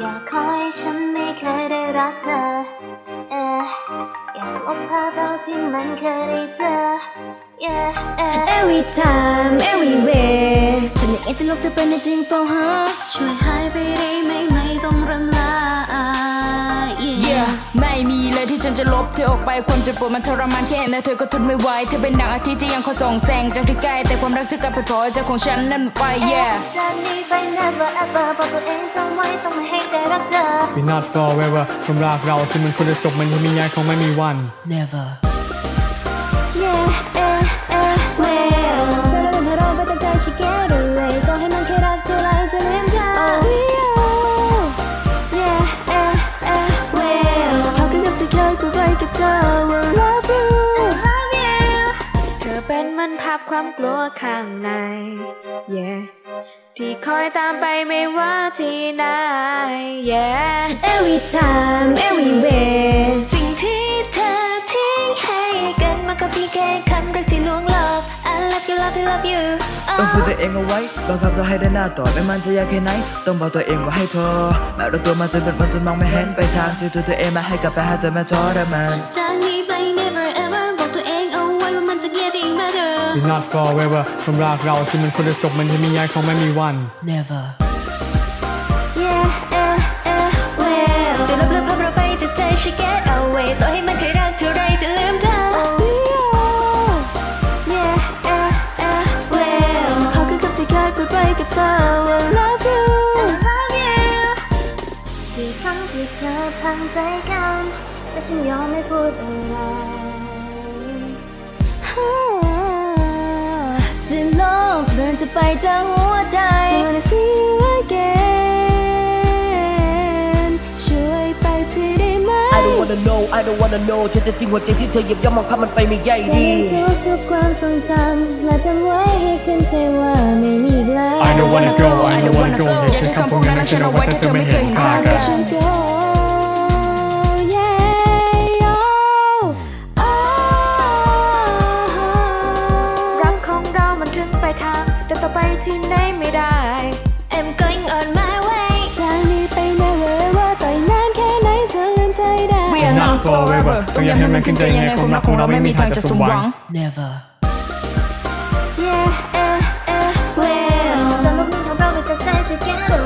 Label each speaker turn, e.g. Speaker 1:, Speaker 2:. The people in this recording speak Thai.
Speaker 1: อย่าคอยฉันไม่เคยได้รักเธอ เอออยากลบภาพเราที่มันเคยได้เจอ yeah, yeah.
Speaker 2: Every time everywhere ทำยังไงจะลบเธอไปในจริงเปล่าฮะ
Speaker 1: ช่วย
Speaker 3: ฉันจะลบเธอออกไปความเจ็บปวดมันทรมานแค่ไหนเธอก็ทนไม่ไหวเธอเป็นดังอาทิตย์ที่ยังคอยส่องแสงจากที่ไกลแต่ความรักที่กลับไปพลอยใจของฉันนั้นหมดไป yeah
Speaker 1: จากนี้ไป never ever บอกตัวเองจำไว้ต้องไม่ให้ใจรักเธอ
Speaker 4: We not forever ความรักเราที่มันควรจะจบมันยังมีงานคงไม่มีวัน
Speaker 3: never
Speaker 2: Yeah เป็นเหมันภาพความกลัวข้างใน yeah ที่คอยตามไปไม่ว่าที่ไหน yeah every time everywhere สิ่งที่เธอทิ้งให้กันมาก็เพียงแค่คำรักที่ลวงหลอก I love you love you love you
Speaker 5: ต้องพูดตัวเองเอาไว้บังคับตัวให้ได้หน้าต่อไม่มันจะยากแค่ไหน ต้องบอกตัวเองว่าให้พอแม้เราตัวมันจะเป็นมันจนมองไม่เห็นไปทางที่ตัวตัวเองมาให้กลับไปหาเธอแม้ทรมาน
Speaker 1: จากนี้ better
Speaker 4: We not forever ความรักเราที่มันควรจะจบมันยังมีงานคงไม่มีวัน
Speaker 3: never
Speaker 2: yeah eh eh well จะลบเลือนภาพเราไปจากใจฉัน get away ต่อให้มันเคยรักเท่าไรจะลืมเธอ Oh yeah eh eh well เขาคือกับที่เคยพูดไว้กับเธอว่า love you
Speaker 1: love you กี่ครั้งที่เธอพังใจกันแต่ฉันยอมไม่พูดอะไร
Speaker 2: จะไปจากหัวใจ Don't wanna see you again ช่วยไปทีได้ไหม
Speaker 6: I don't wanna know I don't wanna know ฉันจะทิ้งหัวใจที่เธอเหยียบย่ำมองข้ามมันไปไม่ใหญ่
Speaker 2: จะ
Speaker 6: ดี
Speaker 2: ลืมทุกทุกๆความทรงจำและจำไว้ให้ขึ้นใจว่าไม่มีอีกแล้ว
Speaker 4: I don't wanna go I don't wanna go อย่าใช้คำพวกนั้นนะฉันเอาไว้ถ้าเธอไม่เห็นค่ากัน
Speaker 2: ฉัน go yeah ที่ไหนไม่ได้ I'm going on my way จากนี้ไป never ever ต่อยนานแค่ไหนเธอลืมใจได้
Speaker 3: we are not forever ต้องยังให้มันขึ้นใจยังไงความรักของเราไม่มีทางจะสมหวัง never
Speaker 2: yeah eh eh well
Speaker 1: จะลบเลือนของเราไปจากใจช่